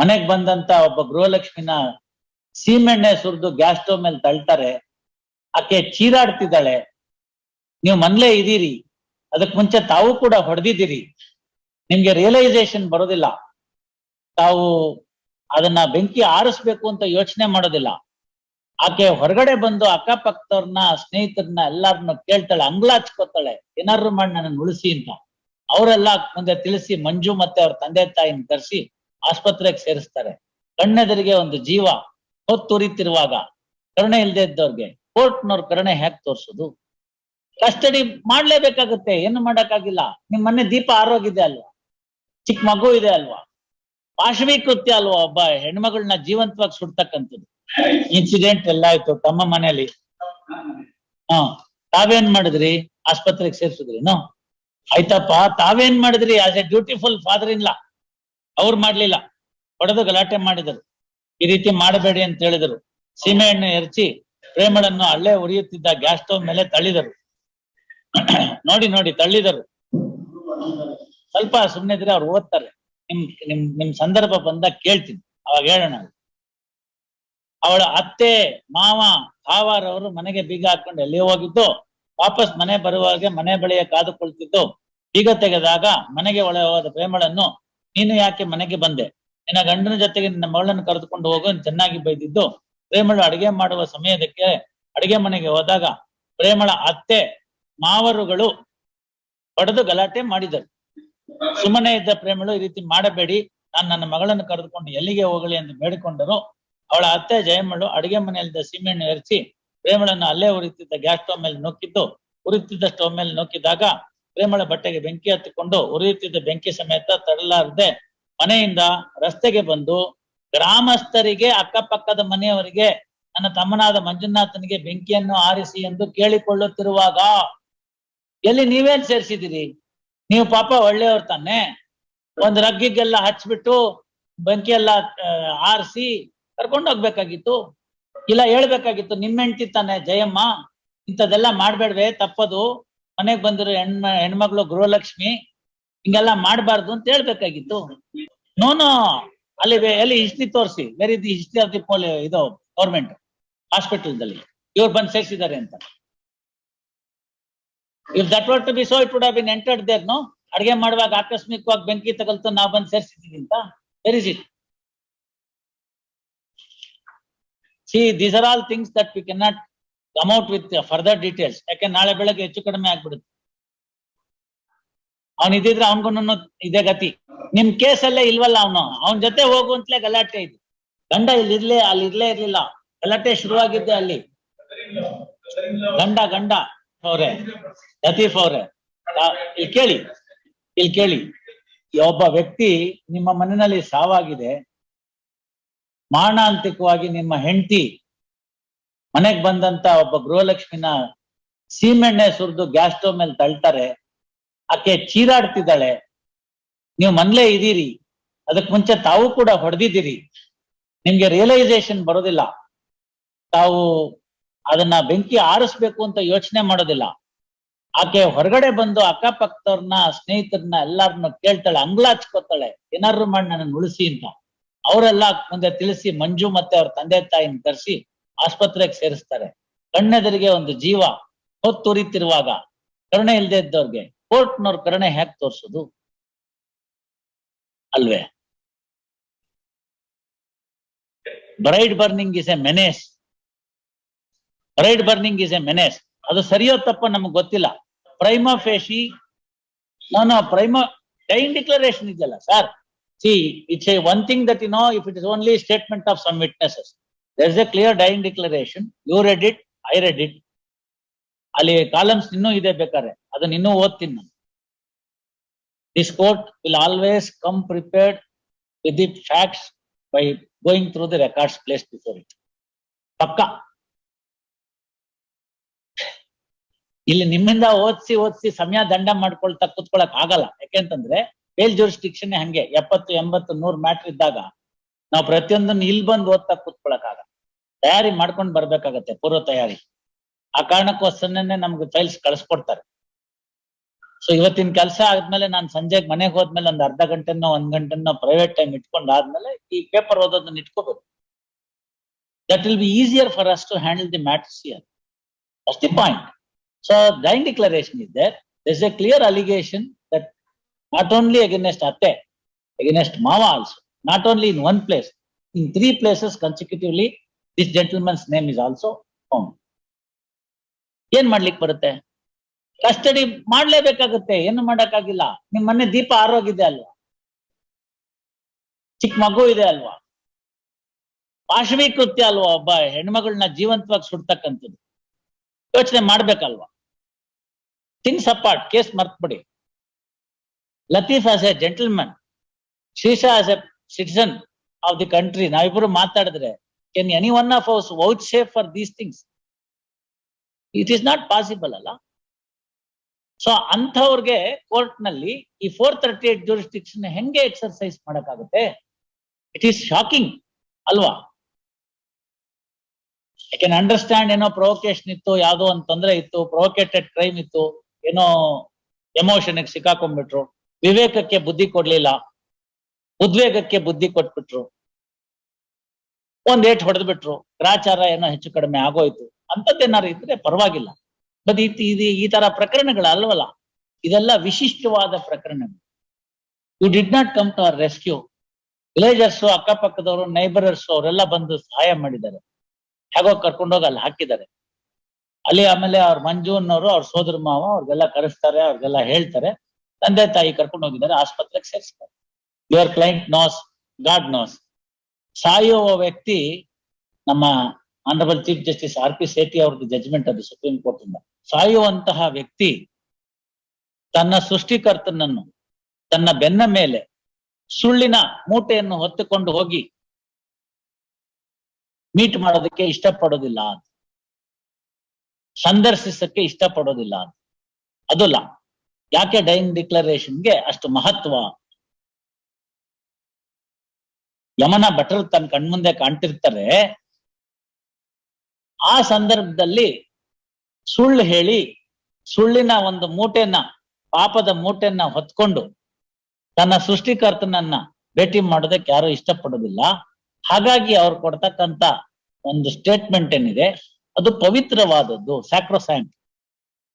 ಮನೆಗ್ ಬಂದಂತ ಒಬ್ಬ ಗೃಹಲಕ್ಷ್ಮಿನ ಸೀಮೆಣ್ಣೆ ಸುರಿದು ಗ್ಯಾಸ್ ಸ್ಟವ್ ಮೇಲೆ ತಳ್ತಾರೆ. ಆಕೆ ಚೀರಾಡ್ತಿದ್ದಾಳೆ. ನೀವು ಮನ್ಲೇ ಇದೀರಿ. ಅದಕ್ ಮುಂಚೆ ತಾವು ಕೂಡ ಹೊಡೆದಿದ್ದೀರಿ. ನಿಮ್ಗೆ ರಿಯಲೈಸೇಷನ್ ಬರೋದಿಲ್ಲ. ತಾವು ಅದನ್ನ ಬೆಂಕಿ ಆರಿಸ್ಬೇಕು ಅಂತ ಯೋಚನೆ ಮಾಡೋದಿಲ್ಲ. ಆಕೆ ಹೊರಗಡೆ ಬಂದು ಅಕ್ಕಪಕ್ಕದವ್ರನ್ನ, ಸ್ನೇಹಿತರನ್ನ ಎಲ್ಲಾರನ್ನ ಕೇಳ್ತಾಳೆ ಅಂಗ್ಲಾಚ್ಕೋತಾಳೆ ಏನಾದ್ರು ಮಾಡಿ ನನ್ನ ಉಳಿಸಿ ಅಂತ. ಅವರೆಲ್ಲ ಮುಂದೆ ತಿಳಿಸಿ, ಮಂಜು ಮತ್ತೆ ಅವ್ರ ತಂದೆ ತಾಯಿನ ಕರೆಸಿ ಆಸ್ಪತ್ರೆಗೆ ಸೇರಿಸ್ತಾರೆ. ಕಣ್ಣೆದರಿಗೆ ಒಂದು ಜೀವ ಹೊತ್ತುರಿತಿರುವಾಗ ಕರುಣೆ ಇಲ್ಲದೆ ಇದ್ದವ್ರಿಗೆ ಕೋರ್ಟ್ನವ್ರ ಕರುಣೆ ಹ್ಯಾಕ್ ತೋರ್ಸೋದು? ಕಸ್ಟಡಿ ಮಾಡ್ಲೇಬೇಕಾಗುತ್ತೆ, ಏನು ಮಾಡಕ್ಕಾಗಿಲ್ಲ. ನಿಮ್ ಮನೆ ದೀಪ ಇದೆ ಅಲ್ವಾ? ಚಿಕ್ಕ ಮಗು ಇದೆ ಅಲ್ವಾ? ಪಾಶವಿ ಕೃತ್ಯ ಅಲ್ವಾ ಒಬ್ಬ ಹೆಣ್ಮಗಳನ್ನ ಜೀವಂತವಾಗಿ ಸುಡ್ತಕ್ಕಂಥದ್ದು? ಇನ್ಸಿಡೆಂಟ್ ಎಲ್ಲ ಆಯ್ತು, ತಮ್ಮ ಮನೇಲಿ ಹಾ, ತಾವೇನ್ ಮಾಡಿದ್ರಿ? ಆಸ್ಪತ್ರೆಗೆ ಸೇರ್ಸಿದ್ರಿ ಆಯ್ತಪ್ಪ, ತಾವೇನ್ ಮಾಡಿದ್ರಿ? As a dutiful father in law ಅವ್ರು ಮಾಡ್ಲಿಲ್ಲ. ಹೊಡೆದು ಗಲಾಟೆ ಮಾಡಿದರು. ಈ ರೀತಿ ಮಾಡಬೇಡಿ ಅಂತ ಹೇಳಿದರು. ಸೀಮೆಹಣ್ಣು ಎರಚಿ ಪ್ರೇಮಳನ್ನು ಅಲ್ಲೇ ಉರಿಯುತ್ತಿದ್ದ ಗ್ಯಾಸ್ ಸ್ಟವ್ ಮೇಲೆ ತಳ್ಳಿದರು. ನೋಡಿ ನೋಡಿ, ತಳ್ಳಿದರು. ಸ್ವಲ್ಪ ಸುಮ್ಮನೆ ಇದ್ರೆ ಅವ್ರು ಓದ್ತಾರೆ. ನಿಮ್ ನಿಮ್ ನಿಮ್ ಸಂದರ್ಭ ಬಂದಾಗ ಕೇಳ್ತೀನಿ. ಅವಾಗ ಹೇಳೋಣ. ಅವಳ ಅತ್ತೆ, ಮಾವ ಭಾವಾರವರು ಮನೆಗೆ ಬೀಗ ಹಾಕೊಂಡು ಎಲ್ಲಿ ಹೋಗಿದ್ದು, ವಾಪಸ್ ಮನೆ ಬರುವಾಗ ಮನೆ ಬಳಿಯ ಕಾದುಕೊಳ್ತಿದ್ದು. ಬೀಗ ತೆಗೆದಾಗ ಮನೆಗೆ ಒಳ ಹೋದ ಪ್ರೇಮಳನ್ನು ನೀನು ಯಾಕೆ ಮನೆಗೆ ಬಂದೆ? ನಿನ್ನ ಗಂಡನ ಜೊತೆಗೆ ನಿನ್ನ ಮಗಳನ್ನು ಕರೆದುಕೊಂಡು ಹೋಗು ಚೆನ್ನಾಗಿ ಬೈದಿದ್ದು. ಪ್ರೇಮಳು ಅಡಿಗೆ ಮಾಡುವ ಸಮಯದಕ್ಕೆ ಅಡಿಗೆ ಮನೆಗೆ ಹೋದಾಗ ಪ್ರೇಮಳ ಅತ್ತೆ ಮಾವರುಗಳು ಪಡೆದು ಗಲಾಟೆ ಮಾಡಿದರು. ಸುಮ್ಮನೆ ಇದ್ದ ಪ್ರೇಮಳು ಈ ರೀತಿ ಮಾಡಬೇಡಿ, ನಾನು ನನ್ನ ಮಗಳನ್ನು ಕರೆದುಕೊಂಡು ಎಲ್ಲಿಗೆ ಹೋಗಲಿ ಎಂದು ಬೇಡಿಕೊಂಡರು. ಅವಳ ಅತ್ತೆ ಜಯಮ್ಮಳು ಅಡಿಗೆ ಮನೆಯಲ್ಲಿದ್ದ ಸೀಮೆಣ್ಣು ಎರಚಿ ಪ್ರೇಮಳನ್ನು ಅಲ್ಲೇ ಉರಿತಿದ್ದ ಗ್ಯಾಸ್ ಸ್ಟವ್ ಮೇಲೆ ನೂಕಿದ್ದು ಉರಿತಿದ್ದ ಸ್ಟವ್ ಮೇಲೆ ನೂಕಿದಾಗ ಪ್ರೇಮಳ ಬಟ್ಟೆಗೆ ಬೆಂಕಿ ಹತ್ತಿಕೊಂಡು ಉರಿಯುತ್ತಿದ್ದ ಬೆಂಕಿ ಸಮೇತ ತಡಲಾರದೆ ಮನೆಯಿಂದ ರಸ್ತೆಗೆ ಬಂದು ಗ್ರಾಮಸ್ಥರಿಗೆ ಅಕ್ಕಪಕ್ಕದ ಮನೆಯವರಿಗೆ ನನ್ನ ತಮ್ಮನಾದ ಮಂಜುನಾಥನಿಗೆ ಬೆಂಕಿಯನ್ನು ಆರಿಸಿ ಎಂದು ಕೇಳಿಕೊಳ್ಳುತ್ತಿರುವಾಗ, ಎಲ್ಲಿ ನೀವೇನ್ ಸೇರಿಸಿದಿರಿ ನೀವು ಪಾಪ ಒಳ್ಳೆಯವ್ರು ತಾನೆ. ಒಂದ್ ರಗ್ಗಿಗೆಲ್ಲ ಹಚ್ಬಿಟ್ಟು ಬೆಂಕಿ ಎಲ್ಲ ಆರಿಸಿ ಕರ್ಕೊಂಡು ಹೋಗ್ಬೇಕಾಗಿತ್ತು. ಇಲ್ಲ ಹೇಳ್ಬೇಕಾಗಿತ್ತು, ನಿಮ್ಮ ಹೆಂಡತಿ ತಾನೆ ಜಯಮ್ಮ ಇಂಥದೆಲ್ಲ ಮಾಡ್ಬೇಡ್ವೆ, ತಪ್ಪದು. ಮನೆಗ್ ಬಂದಿರೋ ಹೆಣ್ಮ, ಹೆಣ್ಮಗಳು ಗೃಹಲಕ್ಷ್ಮಿ, ಹಿಂಗೆಲ್ಲ ಮಾಡಬಾರ್ದು ಅಂತ ಹೇಳ್ಬೇಕಾಗಿತ್ತು. ನೋನು ಅಲ್ಲಿ ಎಲ್ಲಿ ಹಿಸ್ಟ್ರಿ ತೋರಿಸಿ. Very the history of the ಪೋಲಿ ಇದು ಗೌರ್ಮೆಂಟ್ ಹಾಸ್ಪಿಟಲ್ದಲ್ಲಿ ಇವ್ರು ಬಂದು ಸೇರಿಸಿದ್ದಾರೆ ಅಂತ. If that what to be so it would been entered there no ಅಡಿಗೆ ಮಾಡುವಾಗ ಆಕಸ್ಮಿಕವಾಗಿ ಬೆಂಕಿ ತಗಲ್ತು, ನಾವು ಬಂದು ಸೇರಿಸಿದೀವಿ ಅಂತ. Where it see these are all things that we can not come out with further details ಯಾಕೆ ನಾಳೆ ಬೆಳಗ್ಗೆ ಹೆಚ್ಚು ಕಡಿಮೆ ಆಗ್ಬಿಡುತ್ತೆ. ಅವ್ನ್ ಇದ್ದಿದ್ರೆ ಅವನ್ಗೂ ಇದೇ ಗತಿ. ನಿಮ್ ಕೇಸಲ್ಲೇ ಇಲ್ವಲ್ಲ ಅವನು? ಅವನ್ ಜೊತೆ ಹೋಗುವಂತಲೇ ಗಲಾಟೆ ಇದೆ. ಗಂಡ ಇಲ್ಲಿ ಇರ್ಲೇ ಅಲ್ಲಿ ಇರ್ಲೇ ಇರ್ಲಿಲ್ಲ. ಗಲಾಟೆ ಶುರುವಾಗಿದ್ದೆ ಅಲ್ಲಿ. ಗಂಡ ಗಂಡ ಅವ್ರೆ. ಲತೀಫ್ ಅವ್ರೆ. ಇಲ್ಲಿ ಕೇಳಿ. ಇಲ್ಲಿ ಕೇಳಿ. ಒಬ್ಬ ವ್ಯಕ್ತಿ ನಿಮ್ಮ ಮನೆಯಲ್ಲಿ ಸಾವಾಗಿದೆ. ಮಾರಣಾಂತಿಕವಾಗಿ ನಿಮ್ಮ ಹೆಂಡತಿ ಮನೆಗ್ ಬಂದಂತ ಒಬ್ಬ ಗೃಹಲಕ್ಷ್ಮಿನ ಸೀಮೆಣ್ಣೆ ಸುರಿದು ಗ್ಯಾಸ್ ಸ್ಟೋವ್ ಮೇಲೆ ತಳ್ತಾರೆ. ಆಕೆ ಚೀರಾಡ್ತಿದ್ದಾಳೆ. ನೀವು ಮನ್ಲೇ ಇದೀರಿ ಅದಕ್ ಮುಂಚೆ ತಾವು ಕೂಡ ಹೊಡೆದಿದ್ದೀರಿ. ನಿಮ್ಗೆ ರಿಯಲೈಸೇಷನ್ ಬರೋದಿಲ್ಲ. ತಾವು ಅದನ್ನ ಬೆಂಕಿ ಆರಿಸ್ಬೇಕು ಅಂತ ಯೋಚನೆ ಮಾಡೋದಿಲ್ಲ. ಆಕೆ ಹೊರಗಡೆ ಬಂದು ಅಕ್ಕಪಕ್ಕದವ್ರನ್ನ, ಸ್ನೇಹಿತರನ್ನ ಎಲ್ಲಾರನ್ನ ಕೇಳ್ತಾಳೆ, ಅಂಗ್ಲಾಚ್ಕೋತಾಳೆ. ಏನಾದ್ರು ಮಾಡಿ ನನ್ನ ಉಳಿಸಿ ಅಂತ. ಅವರೆಲ್ಲ ಮುಂದೆ ತಿಳಿಸಿ, ಮಂಜು ಮತ್ತೆ ಅವ್ರ ತಂದೆ ತಾಯಿನ ಕರೆಸಿ ಆಸ್ಪತ್ರೆಗೆ ಸೇರಿಸ್ತಾರೆ. ಕಣ್ಣೆದರಿಗೆ ಒಂದು ಜೀವ ಹೊತ್ತುರಿತಿರುವಾಗ ಕರುಣೆ ಇಲ್ಲದೆ ಇದ್ದವ್ರಿಗೆ ಕೋರ್ಟ್ನವ್ರ ಕರುಣೆ ಹ್ಯಾಕ್ ತೋರಿಸೋದು? ಅಲ್ವೇ? Bride burning is a menace bride burning is a menace ಅದು ಸರಿಯೋ ತಪ್ಪ ನಮ್ಗೆ ಗೊತ್ತಿಲ್ಲ. ಪ್ರೈಮ ಫೇಶಿ ನಾನು ಪ್ರೈಮ ಟೈಮ್ ಡಿಕ್ಲರೇಷನ್ ಇದೆಯಲ್ಲ sir see it's a one thing that you know if it is only statement of some witnesses there is a clear dying declaration you read it I read it ಅಲ್ಲಿ columns ಇನ್ನೂ ಇದೆ ಬೇಕಾದ್ರೆ. ಅದನ್ನ ಇನ್ನೂ ಓದ್ತೀನಿ ನಾನು. This court will always come prepared with the facts by going through the records place before it ಪಕ್ಕ. ಇಲ್ಲಿ ನಿಮ್ಮಿಂದ ಓದಿಸಿ ಓದಿಸಿ ಸಮಯ ದಂಡ ಮಾಡ್ಕೊಳ್ತಾ ಕುತ್ಕೊಳಕ್ ಆಗಲ್ಲ. ಯಾಕೆಂತಂದ್ರೆ ಬೇಲ್ ಜೂರಿಸ್ಟಿಕ್ಷನ್ ಹಂಗೆ. ಎಪ್ಪತ್ತು, ಎಂಬತ್ತು, ನೂರು ಮ್ಯಾಟ್ರ್ ಇದ್ದಾಗ, ನಾವು ಪ್ರತಿಯೊಂದನ್ನು ಇಲ್ಲಿ ಬಂದು ಓದ್ತಾ ಕುತ್ಕೊಳಕ್ ಆಗಲ್ಲ. ತಯಾರಿ ಮಾಡ್ಕೊಂಡು ಬರ್ಬೇಕಾಗತ್ತೆ ಪೂರ್ವ ತಯಾರಿ. ಆ ಕಾರಣಕ್ಕೋಸ್ಕರನೇ ನಮ್ಗೆ ಫೈಲ್ಸ್ ಕಳಿಸ್ಕೊಡ್ತಾರೆ. ಸೊ ಇವತ್ತಿನ ಕೆಲಸ ಆದ್ಮೇಲೆ ನಾನು ಸಂಜೆಗೆ ಮನೆಗೆ ಹೋದ್ಮೇಲೆ ಒಂದ್ ಅರ್ಧ ಗಂಟೆನೋ ಒಂದ್ ಗಂಟೆನೋ ಪ್ರೈವೇಟ್ ಟೈಮ್ ಇಟ್ಕೊಂಡ್ ಆದ್ಮೇಲೆ ಈ ಪೇಪರ್ ಓದೋದನ್ನ ಇಟ್ಕೋಬೇಕು. That will be easier for us to handle the matters here that's the point so dying declaration is there a clear allegation that not only against ಅತ್ತೆ against ಮಾವಾ also not only in one place in three places consecutively, this gentleman's name is also found. ಏನ್ ಮಾಡ್ಲಿಕ್ಕೆ ಬರುತ್ತೆ? Custody ಮಾಡ್ಲೇಬೇಕಾಗುತ್ತೆ. ಏನು ಮಾಡಕ್ಕಾಗಿಲ್ಲ. ನಿಮ್ ಮನೆ ದೀಪ ಆರೋಗಿದೆ ಅಲ್ವಾ? ಚಿಕ್ಕ ಮಗು ಇದೆ ಅಲ್ವಾ? ಪಾಶವಿ ಕೃತ್ಯ ಅಲ್ವಾ ಒಬ್ಬ ಹೆಣ್ಮಗಳನ್ನ ಜೀವಂತವಾಗಿ ಸುಡ್ತಕ್ಕಂಥದ್ದು? ಯೋಚನೆ ಮಾಡ್ಬೇಕಲ್ವಾ? ಥಿಂಗ್ಸ್ ಅಪಾರ್ಟ್ ಕೇಸ್ ಮರ್ತ್ಬಿಡಿ. Latif as a gentleman ಶೀಶಾ as a citizen of the country ನಾವಿಬ್ರು ಮಾತಾಡಿದ್ರೆ can any one of ours vouch safe for these things it is not possible ಅಲ್ಲ ಸೊ ಅಂಥವ್ರಿಗೆ ಕೋರ್ಟ್ನಲ್ಲಿ ಈ ಫೋರ್ ತರ್ಟಿ ಏಟ್ ಜೂರಿಸ್ಟಿಕ್ಷನ್ ಹೆಂಗೆ exercise ಮಾಡಕ್ಕಾಗುತ್ತೆ? It is shocking ಅಲ್ವಾ? I can understand ಏನೋ ಪ್ರೊವೊಕೇಶನ್ ಇತ್ತು, ಯಾವುದೋ ಒಂದು ತೊಂದರೆ ಇತ್ತು ಪ್ರೊವೊಕೇಟೆಡ್ ಕ್ರೈಮ್ ಇತ್ತು, ಏನೋ ಎಮೋಷನ್ ಸಿಕ್ಕಾಕೊಂಡ್ಬಿಟ್ರು, ವಿವೇಕಕ್ಕೆ ಬುದ್ಧಿ ಕೊಡ್ಲಿಲ್ಲ, ಉದ್ವೇಗಕ್ಕೆ ಬುದ್ಧಿ ಕೊಟ್ಬಿಟ್ರು. ಒಂದ್ ಏಟ್ ಹೊಡೆದ್ ಬಿಟ್ರು ಗ್ರಾಚಾರ ಏನೋ ಹೆಚ್ಚು ಕಡಿಮೆ ಆಗೋಯ್ತು. ಅಂತದ್ದೇನಾರು ಇದ್ರೆ ಪರವಾಗಿಲ್ಲ. ಬಟ್ ಇದು ಈ ತರ ಪ್ರಕರಣಗಳ ಅಲ್ವಲ್ಲ ಇದೆಲ್ಲ ವಿಶಿಷ್ಟವಾದ ಪ್ರಕರಣಗಳು. You did not come to our rescue villagers ಅಕ್ಕಪಕ್ಕದವರು neighbours ಅವರೆಲ್ಲ ಬಂದು ಸಹಾಯ ಮಾಡಿದ್ದಾರೆ. ಹೇಗೋ ಕರ್ಕೊಂಡೋಗಿ ಅಲ್ಲಿ ಹಾಕಿದ್ದಾರೆ. ಅಲ್ಲಿ ಆಮೇಲೆ ಅವ್ರ ಮಂಜು ಅನ್ನೋರು, ಅವ್ರ ಸೋದರ ಮಾವ, ಅವ್ರಿಗೆಲ್ಲ ಕರೆಸ್ತಾರೆ, ಅವ್ರಿಗೆಲ್ಲ ಹೇಳ್ತಾರೆ. ತಂದೆ ತಾಯಿ ಕರ್ಕೊಂಡು ಹೋಗಿದ್ದಾರೆ, ಆಸ್ಪತ್ರೆಗೆ ಸೇರಿಸ್ತಾರೆ. Your client knows God knows ಸಾಯುವ ವ್ಯಕ್ತಿ ನಮ್ಮ honourable chief justice R P Sethi ಅವ್ರದ್ದು ಜಜ್ಮೆಂಟ್ ಅದು ಸುಪ್ರೀಂ ಕೋರ್ಟ್ ಇಂದ. ಸಾಯುವಂತಹ ವ್ಯಕ್ತಿ ತನ್ನ ಸೃಷ್ಟಿಕರ್ತನನ್ನು, ತನ್ನ ಬೆನ್ನ ಮೇಲೆ ಸುಳ್ಳಿನ ಮೂಟೆಯನ್ನು ಹೊತ್ತುಕೊಂಡು ಹೋಗಿ ಮೀಟ್ ಮಾಡೋದಕ್ಕೆ ಇಷ್ಟಪಡೋದಿಲ್ಲ ಅಂತ ಸಂದರ್ಶಿಸಕ್ಕೆ ಇಷ್ಟಪಡೋದಿಲ್ಲ ಅಂತ ಅದಲ್ಲ, ಯಾಕೆ ಡೈನ್ ಡಿಕ್ಲರೇಷನ್ಗೆ ಅಷ್ಟು ಮಹತ್ವ ಯಮನ ಭಟ್ರು ತನ್ನ ಕಣ್ಮುಂದೆ ಕಾಣ್ತಿರ್ತಾರೆ. ಆ ಸಂದರ್ಭದಲ್ಲಿ ಸುಳ್ಳು ಹೇಳಿ ಸುಳ್ಳಿನ ಒಂದು ಮೂಟೆನ, ಪಾಪದ ಮೂಟೆಯನ್ನ ಹೊತ್ಕೊಂಡು ತನ್ನ ಸೃಷ್ಟಿಕರ್ತನನ್ನ ಭೇಟಿ ಮಾಡೋದಕ್ಕೆ ಯಾರು ಇಷ್ಟಪಡೋದಿಲ್ಲ. ಹಾಗಾಗಿ ಅವ್ರು ಕೊಡ್ತಕ್ಕಂತ ಒಂದು ಸ್ಟೇಟ್ಮೆಂಟ್ ಏನಿದೆ, ಅದು ಪವಿತ್ರವಾದದ್ದು ಸ್ಯಾಕ್ರೋಸೈಂಟ್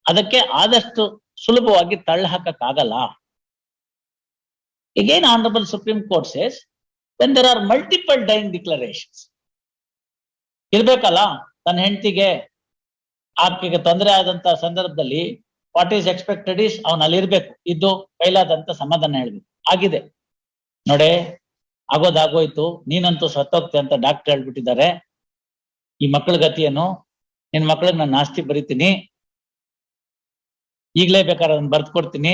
ಅದಕ್ಕೆ ಆದಷ್ಟು ಸುಲಭವಾಗಿ ತಳ್ಳ ಹಾಕಕ್ಕಾಗಲ್ಲ. Again, honorable supreme court says when there are multiple dying declarations ಇರ್ಬೇಕಲ್ಲ? ತನ್ನ ಹೆಂಡತಿಗೆ ಆಕೆಗೆ ತೊಂದರೆ ಆದಂತ ಸಂದರ್ಭದಲ್ಲಿ ವಾಟ್ ಈಸ್ ಎಕ್ಸ್ಪೆಕ್ಟೆಡ್ ಇಸ್ ಅವನ್ ಅಲ್ಲಿ ಇರ್ಬೇಕು ಇದ್ದು ಕೈಲಾದಂತ ಸಮಾಧಾನ ಹೇಳ್ಬೇಕು. ಆಗಿದೆ. ನೋಡೆ, ಆಗೋದಾಗೋಯ್ತು. ನೀನಂತೂ ಸತ್ತೋಗ್ತೆ ಅಂತ ಡಾಕ್ಟರ್ ಹೇಳ್ಬಿಟ್ಟಿದ್ದಾರೆ. ಈ ಮಕ್ಕಳ ಗತಿಯನ್ನು ನಿನ್ ಮಕ್ಳಿಗೆ ನಾನು ಆಸ್ತಿ ಬರಿತೀನಿ. ಈಗ್ಲೇ ಬೇಕಾದ್ರೆ ಅದನ್ನ ಬರ್ದು ಕೊಡ್ತೀನಿ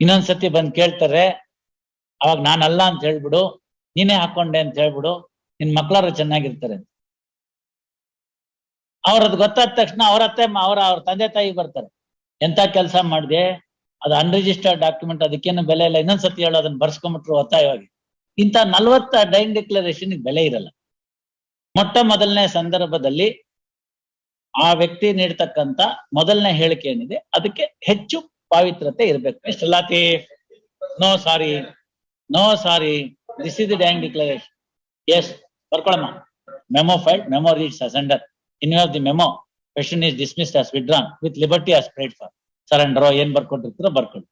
ಇನ್ನೊಂದ್ಸತಿ ಬಂದು ಕೇಳ್ತಾರೆ ಅವಾಗ ನಾನಲ್ಲ ಅಂತ ಹೇಳ್ಬಿಡು, ನೀನೇ ಹಾಕೊಂಡೆ ಅಂತ ಹೇಳ್ಬಿಡು, ನಿನ್ ಮಕ್ಳಾರು ಚೆನ್ನಾಗಿರ್ತಾರೆ ಅವ್ರದ್ ಗೊತ್ತಾದ ತಕ್ಷಣ ಅವರತ್ತೆ ಅವ್ರ ಅವ್ರ ತಂದೆ ತಾಯಿ ಬರ್ತಾರೆ. ಎಂತ ಕೆಲಸ ಮಾಡಿದೆ, ಅದು ಅನ್ರಿಜಿಸ್ಟರ್ಡ್ ಡಾಕ್ಯುಮೆಂಟ್ ಅದಕ್ಕೇನು ಬೆಲೆ ಇಲ್ಲ. ಇನ್ನೊಂದ್ಸತಿ ಹೇಳೋ, ಅದನ್ನ ಬರ್ಸ್ಕೊಂಬಿಟ್ರು ಒತ್ತಾಯವಾಗಿ. ಇಂಥ ನಲ್ವತ್ತ ಡೈನ್ ಡಿಕ್ಲರೇಷನ್ ಬೆಲೆ ಇರಲ್ಲ. ಮೊಟ್ಟ ಮೊದಲನೇ ಸಂದರ್ಭದಲ್ಲಿ ಆ ವ್ಯಕ್ತಿ ನೀಡ್ತಕ್ಕಂತ ಮೊದಲನೇ ಹೇಳಿಕೆ ಏನಿದೆ, ಅದಕ್ಕೆ ಹೆಚ್ಚು ಪಾವಿತ್ರತೆ ಇರ್ಬೇಕು. Latif? No, sorry. No sorry this is the dying declaration yes ಬರ್ಕೊಳಮ್ಮ memo file memo reads as under in of the memo question is dismissed as withdrawn with liberty as prayed for surrender ಏನ್ ಬರ್ಕೊಟ್ಟಿರ್ತೀರೋ ಬರ್ಕೊಳ್ಳಿ